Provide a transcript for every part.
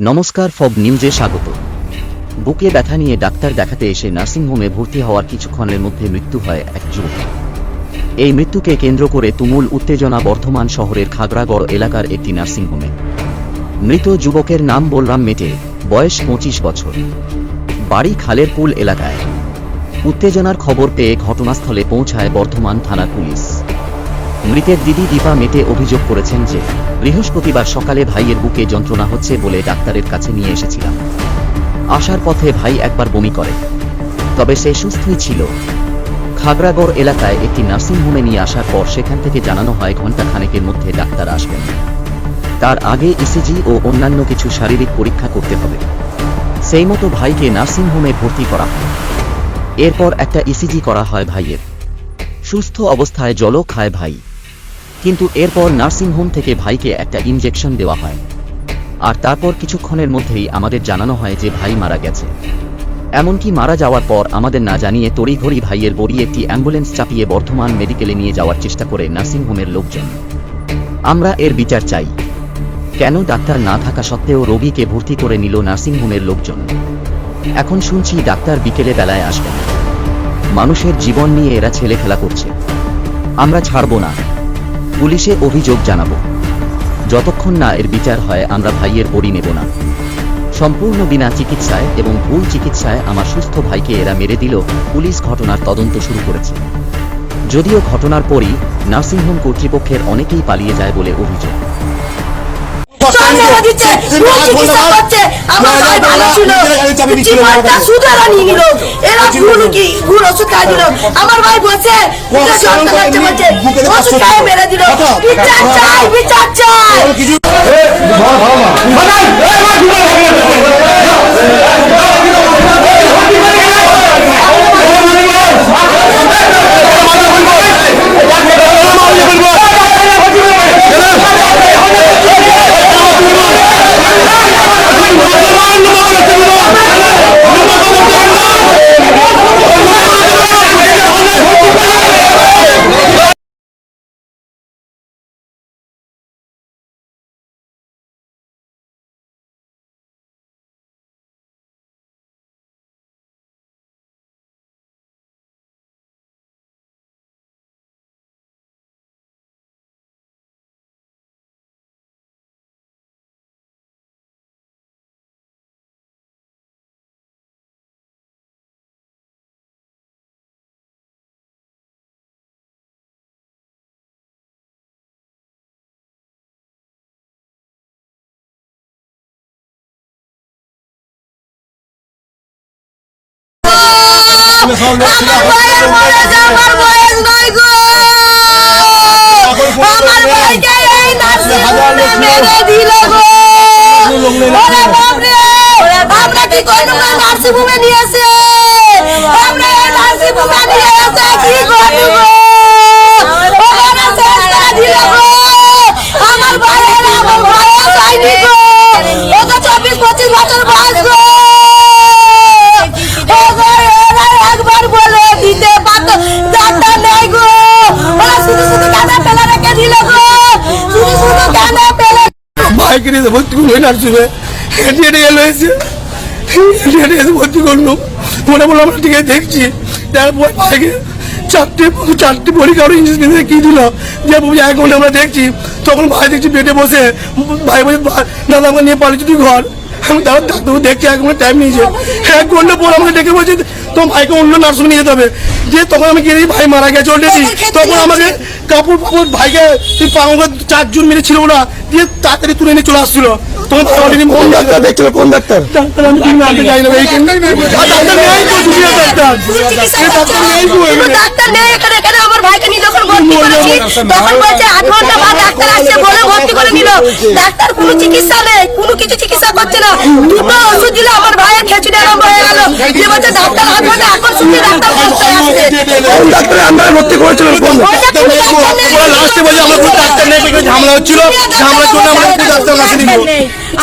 নমস্কার ফব নিউজে স্বাগত। বুকে ব্যথা নিয়ে ডাক্তার দেখাতে এসে নার্সিংহোমে ভর্তি হওয়ার কিছুক্ষণের মধ্যে মৃত্যু হয় এক যুবক। এই মৃত্যুকে কেন্দ্র করে তুমুল উত্তেজনা বর্ধমান শহরের খাগড়াগড় এলাকার একটি নার্সিংহোমে মৃত যুবকের নাম বলরাম মেটে, বয়স পঁচিশ বছর। বাড়ি খালের পুল এলাকায়। উত্তেজনার খবর পেয়ে ঘটনাস্থলে পৌঁছায় বর্ধমান থানার পুলিশ। মৃতের দিদি দীপা মেটে অভিযোগ করেছেন যে, বৃহস্পতিবার সকালে ভাইয়ের বুকে যন্ত্রণা হচ্ছে বলে ডাক্তারের কাছে নিয়ে এসেছিলাম। আসার পথে ভাই একবার বমি করে। তবে সে সুস্থই ছিল। খাগড়াগড় এলাকায় একটি নার্সিংহোমে নিয়ে আসার পর সেখান থেকে জানানো হয় ঘণ্টা খানেকের মধ্যে ডাক্তার আসবেন। তার আগে ইসিজি ও অন্যান্য কিছু শারীরিক পরীক্ষা করতে হবে। সেই মতো ভাইকে নার্সিংহোমে ভর্তি করা হয়। এরপর একটা ইসিজি করা হয় ভাইয়ের। সুস্থ অবস্থায় জলও খায় ভাই। কিন্তু এরপর নার্সিংহোম থেকে ভাইকে একটা ইনজেকশন দেওয়া হয়। আর তারপর কিছুক্ষণের মধ্যেই আমাদের জানানো হয় যে ভাই মারা গেছে। এমনকি মারা যাওয়ার পর আমাদের না জানিয়ে তড়িঘড়ি ভাইয়ের বড়ি একটি অ্যাম্বুলেন্স চাপিয়ে বর্ধমান মেডিকেলে নিয়ে যাওয়ার চেষ্টা করে নার্সিংহোমের লোকজন। আমরা এর বিচার চাই। কেন ডাক্তার না থাকা সত্ত্বেও রোগীকে ভর্তি করে নিল নার্সিংহোমের লোকজন? এখন শুনছি ডাক্তার বিকেলে বেলায় আসবেন। মানুষের জীবন নিয়ে এরা ছেলে খেলা করছে। আমরা ছাড়ব না। পুলিশে অভিযোগ জানাব। যতক্ষণ না এর বিচার হয়, আমরা ভাইয়ের বড়ি নেব না। সম্পূর্ণ বিনা চিকিৎসায় এবং ভুল চিকিৎসায় আমার সুস্থ ভাইকে এরা মেরে দিল, পুলিশ ঘটনার তদন্ত শুরু করেছে। যদিও ঘটনার পরই নার্সিংহোম কর্তৃপক্ষের অনেকেই পালিয়ে যায় বলে অভিযোগ। আমার ভাই বলছে মেরে দিল বিচার চাই বিচার চাই আমার ভাইয়ের মরে যাবার বয়স নয় গো। আমার ভাইকে এই নার্সিংহোমে মেরে দিল গো। ওরে বাপরে আমরা কি করব না আমরা এই কি করব গো? নিয়ে ভর্তি করল হেঁটে এলো এসে। হেঁটে এসে ভর্তি করল। মনে বলল আমরা ঠিক দেখছি। তারপর ভাইকে চারটে চারটে পরীক্ষা কি দিল? যে এক ঘণ্টা আমরা দেখছি, তখন ভাই দেখছি বেডে বসে, ভাই "ভা- দাদা নিয়ে পালিয়ে তুই ঘর। আমি তারপর দেখছি, এক ঘণ্টা টাইম নিয়েছে। এক ঘণ্টা পর আমাকে ডেকে বলছে তো ভাইকে অন্য নার্সিংয়ে নিয়ে যেতে হবে। যে তখন আমি গিয়ে ভাই মারা গেছে অলরেডি তখন আমাকে কাপড় ফাপড় ভাইকে চারজন মিলে ছিল না দিয়ে তাড়াতাড়ি তুলে নিয়ে চলে আসছিল। অলরেডি কোন ডাক্তার? দেখছিল কোন ডাক্তার? ডাক্তার আমি ডাক্তার নেই তো ডাক্তার। চিকিৎসা ডাক্তার নেই তো কোনো ডাক্তার নেই এখানে এখানে আমার ভাইকে নিয়ে যখন ভর্তি করেছি তখন বলছে আট ঘণ্টা বাদ ডাক্তার আসছে বলে ভর্তি করে নিল। ডাক্তার কোনো চিকিৎসা নেই কোনো কিছু চিকিৎসা করছে না। দুটো ওষুধ দিলে আমার ভাইয়ের খেচুড়ি আরম্ভ হয়ে গেল। যে বলছে ডাক্তার আট ঘণ্টা এখন শুনছি ডাক্তার আসছে ডাক্তারের ভর্তি করেছিলেন কোন। লাস্টে বলে আমার কোনো ডাক্তার নেই ঝামেলা হচ্ছিল। ঝামেলার জন্য আমরা ডাক্তার কাছে নিব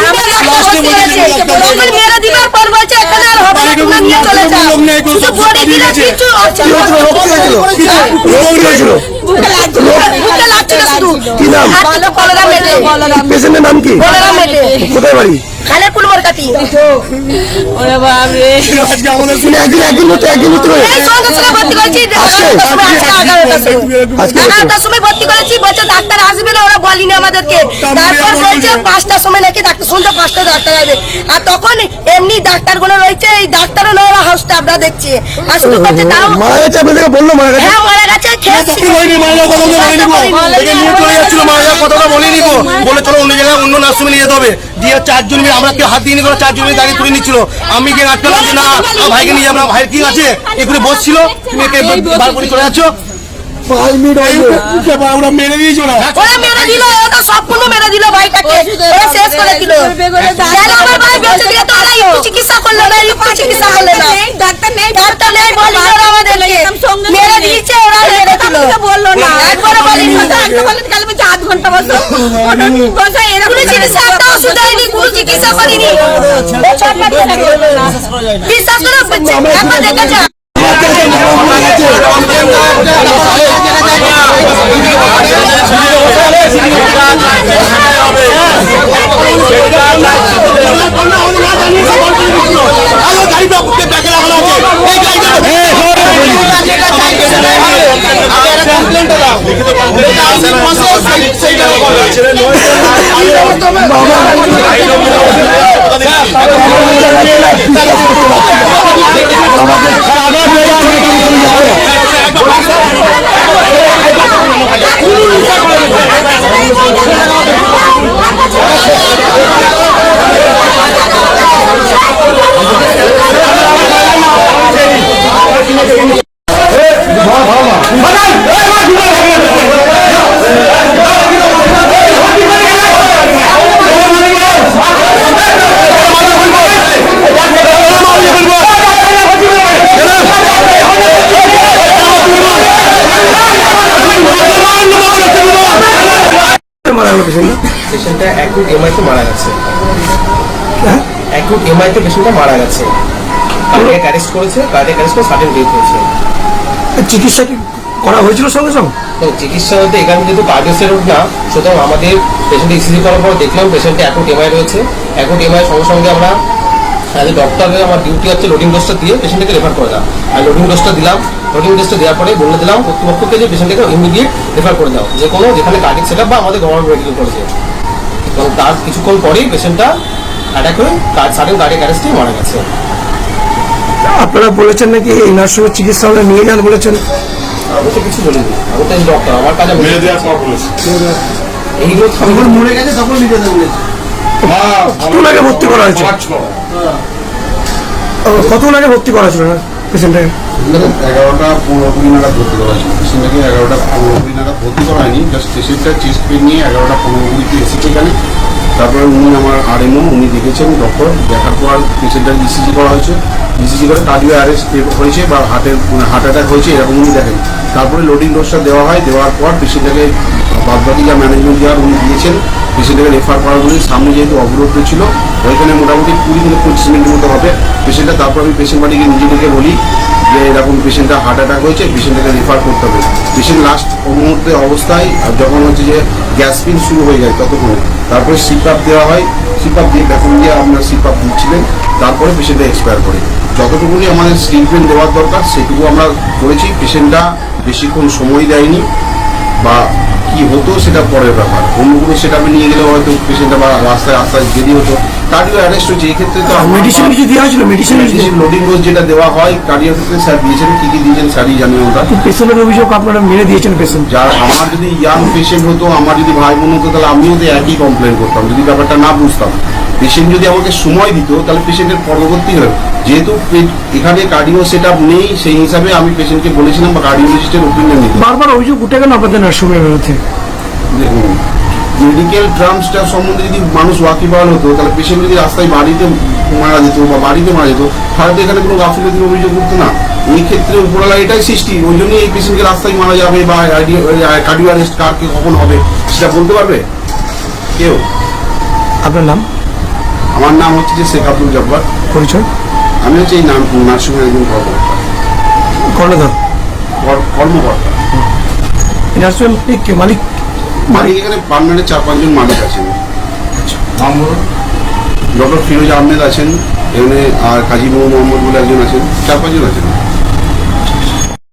আমার লাস্টে বলেছে ওকে মেরে দিবার পর বলছে এখানে আর হবে না তোমরা নিয়ে চলে যাও শুধু বডি দিলে কিছু হচ্ছে বুকে লাগছিল বুকে শুধু কি নাম? ভালো কলরা মেটে। পেশেন্টের নাম কি? কোথায় বাড়ি? খালেপুর কাটি ওরে বাপরে। আজকে আমাদের তিনি একদিন একদিন মতো একদিন মতো এই সঙ্গে সঙ্গে ভর্তি করেছি আজকে এগারোটার সময় আজকে এগারোটার সময় ভর্তি করেছি বলছে ডাক্তার আসবে না ওরা বলিনি আমাদেরকে। তারপর বলছে পাঁচটার সময় নাকি ডাক্তার শুনতে পাঁচটা ডাক্তার আসবে। আর তখন এমনি ডাক্তারগুলো রয়েছে এই ডাক্তারও না ওরা হাউস স্টাফরা দেখছে। আর শুধু করছে তাও মারা গেছে আপনাদেরকে বলল মারা গেছে হ্যাঁ মারা গেছে খেয়েছি তখন হয়নি মারা যাওয়ার কথা বলে নিবো। দেখে মুখ চলে যাচ্ছিল মারা কথাটা বলে নিবো। বলে চলো অন্য জায়গায় অন্য নার্সিংয়ে নিয়ে যেতে হবে। দিয়ে চারজন মিলে আমরা কেউ হাত দিয়ে নিয়ে গেলো চারজন মিলে দাঁড়িয়ে তুলে নিচ্ছিল। আমি গিয়ে আটকালাম যে না ভাইকে নিয়ে যাব না ভাইয়ের কি আছে? এখানে বসছিল তুমি একে বার করে চলে যাচ্ছ। আমরা মেরে দিয়েছ না ওরা মেরে দিল ওটা সম্পূর্ণ মেরে দিল ভাইটাকে ওরা শেষ করে দিল। চিকিৎসা করল না একটু চিকিৎসা করল না। ডাক্তার নেই ডাক্তার নেই বলি আমাদেরকে মেরে দিয়েছে ওরা মেরে দিল বলল না। একবারও বলিনি আধ ঘণ্টা বসো কোনো চিকিৎসা একটা ওষুধ কোনো চিকিৎসা করিনি। বিশ্বাস করো একবার দেখেছে? গাড়িটা ব্যাকে লাগানো আছে এই গাড়িটা মারা গেল পেশেন্ট পেশেন্টটা অ্যাকুট এমআইতে মারা গেছে। অ্যাকুট এমআইতে পেশেন্টটা মারা গেছে। কার্ডিয়াক অ্যারেস্ট করেছে কার্ডিয়াক অ্যারেস্ট করে সাডেন ডেথ হয়েছে। চিকিৎসা করা হয়েছিল সঙ্গে সঙ্গে? তো চিকিৎসা হতে এখানে যেহেতু কার্ডিওসেরোড না সুতরাং আমাদের পেশেন্ট ইসিজি করার পর দেখলাম পেশেন্টে অ্যাকুট এমআই রয়েছে। অ্যাকুট এমআই সঙ্গে সঙ্গে আমরা অ্যাজ ডক্টরের আমার ডিউটি হচ্ছে লোডিং ডোজটা দিয়ে পেশেন্টকে রেফার করে দাও আর লোডিং ডোজটা দিলাম লোডিং ডোজটা দেওয়ার পরে বলে দিলাম কর্তৃপক্ষকে যে পেশেন্টকে ইমিডিয়েট রেফার করে দাও। যে কোনো যেখানে কার্ডিক সেট বা আমাদের গভর্নমেন্ট মেডিকেল কলেজে এবং তার কিছুক্ষণ পরেই পেশেন্টটা অ্যাটাক হয়ে সাডেন কার্ডিক অ্যারেস্টে মারা গেছে। আপনারা বলেছেন নাকি এই নার্সিংয়ের চিকিৎসা হলে নিয়ে যান বলেছেন? আমি তো কিছু বলিনি। আমি তো ডক্টর আমার কাজে মেরে দেওয়ার পর বলেছে। এইগুলো মরে গেছে তখন নিতে দেবে কতক্ষণ আগে ভর্তি করা হয়েছে? কতক্ষণ আগে ভর্তি করা ছিল না? পেশেন্টটাকে? এগারোটা পনেরো কুড়ি নাগাদ ভর্তি করা হয়েছিল। পেশেন্টটাকে এগারোটা পনেরো কুড়ি নাগাদ ভর্তি করা হয়নি। জাস্ট পেশেন্টটা চেস্ট পেন নিয়ে এগারোটা পনেরো কুড়িতে এসেছে এখানে তারপরে উনি আমার আরএমও উনি দেখেছেন ডক্টর দেখার পর পেশেন্টটার ইসিজি করা হয়েছে। ইসিজি করে কার্ডিও অ্যারেস্ট হয়েছে বা হার্টের হার্ট অ্যাটাক হয়েছে এরকম উনি দেখেন। তারপরে লোডিং ডোজটা দেওয়া হয়। দেওয়ার পর পেশেন্টটাকে বাদবাকি যা ম্যানেজমেন্ট দেওয়ার উনি দিয়েছেন পেশেন্টটাকে রেফার করার জন্য সামনে যেহেতু অবরোধ ছিল, ওইখানে মোটামুটি কুড়ি থেকে পঁচিশ মিনিটের মতো হবে। পেশেন্টটা তারপর আমি পেশেন্ট বাড়িকে নিজে থেকে বলি যে, এরকম পেশেন্টটা হার্ট অ্যাটাক হয়েছে পেশেন্টটাকে রেফার করতে হবে। পেশেন্ট লাস্ট মুহূর্তে অবস্থায় যখন হচ্ছে যে গ্যাস পিন শুরু হয়ে যায় ততক্ষণে। তারপরে সিপাপ দেওয়া হয়। সিপাপ দিয়ে বেতন দিয়ে আপনার সিপাপ দিচ্ছিলেন। তারপরে পেশেন্টটা এক্সপায়ার করে। যতটুকুনি আমাদের ট্রিটমেন্ট দেওয়ার দরকার সেটুকু আমরা করেছি। পেশেন্টটা বেশিক্ষণ সময় দেয়নি বা কি হতো সেটা পরের ব্যাপার। অন্য কোনো সেটা নিয়ে গেলে হয়তো পেশেন্টটা বা রাস্তায় রাস্তায় দেরি হতো কার্ডিও অ্যারেস্ট হয়েছে এই ক্ষেত্রে তো মেডিসিন কিছু দেওয়া হয়েছিল মেডিসিন মেডিসিন লোডিং ডোজ যেটা দেওয়া হয় কার্ডিও ক্ষেত্রে স্যার দিয়েছেন কি কি দিয়েছেন স্যারই জানি আমরা পেশেন্টের অভিযোগ আপনারা মেরে দিয়েছেন পেশেন্ট যার আমার যদি ইয়াং পেশেন্ট হতো আমার যদি ভাই বোন হতো তাহলে আমিও তো একই কমপ্লেন করতাম। যদি ব্যাপারটা না বুঝতাম পেশেন্ট যদি আমাকে সময় দিত তাহলে পেশেন্টের পরবর্তী হয় যেহেতু এখানে কার্ডিও সেট নেই সেই হিসাবে আমি পেশেন্টকে বলেছিলাম বা কার্ডিওলজিস্টের ওপিনিয়ন নিতে। বারবার অভিযোগ উঠে গেল আপনাদের নার্সিংয়ের বিরুদ্ধে দেখুন মেডিকেল টার্মসটা সম্বন্ধে যদি মানুষ ওয়াকিবহাল হতো তাহলে পেশেন্ট যদি রাস্তায় বাড়িতে মারা যেত বা বাড়িতে মারা যেত তাহলে তো এখানে কোনো গাফিলতির অভিযোগ করতো না। এই ক্ষেত্রে উপরওয়ালা এটাই সৃষ্টি ওই জন্যই এই পেশেন্টকে রাস্তায় মারা যাবে বা কার্ডিও অ্যারেস্ট কারকে কখন হবে সেটা বলতে পারবে? কেউ? আপনার নাম? আমার নাম হচ্ছে যে শেখ আব্দুল জব্বার। পরিচয়? আমি হচ্ছে এই নাম নার্সিংহোমের একজন কর্মকর্তা। কর্ণধর? কর- কর্মকর্তা। নার্সিংহোম কে মালিক? মালিক এখানে পার্মানেন্ট চার পাঁচজন মালিক আছেন। ডক্টর ফিরোজ আহমেদ আছেন এখানে আর কাজী মোহাম্মদ বলে একজন আছেন চার পাঁচজন আছেন।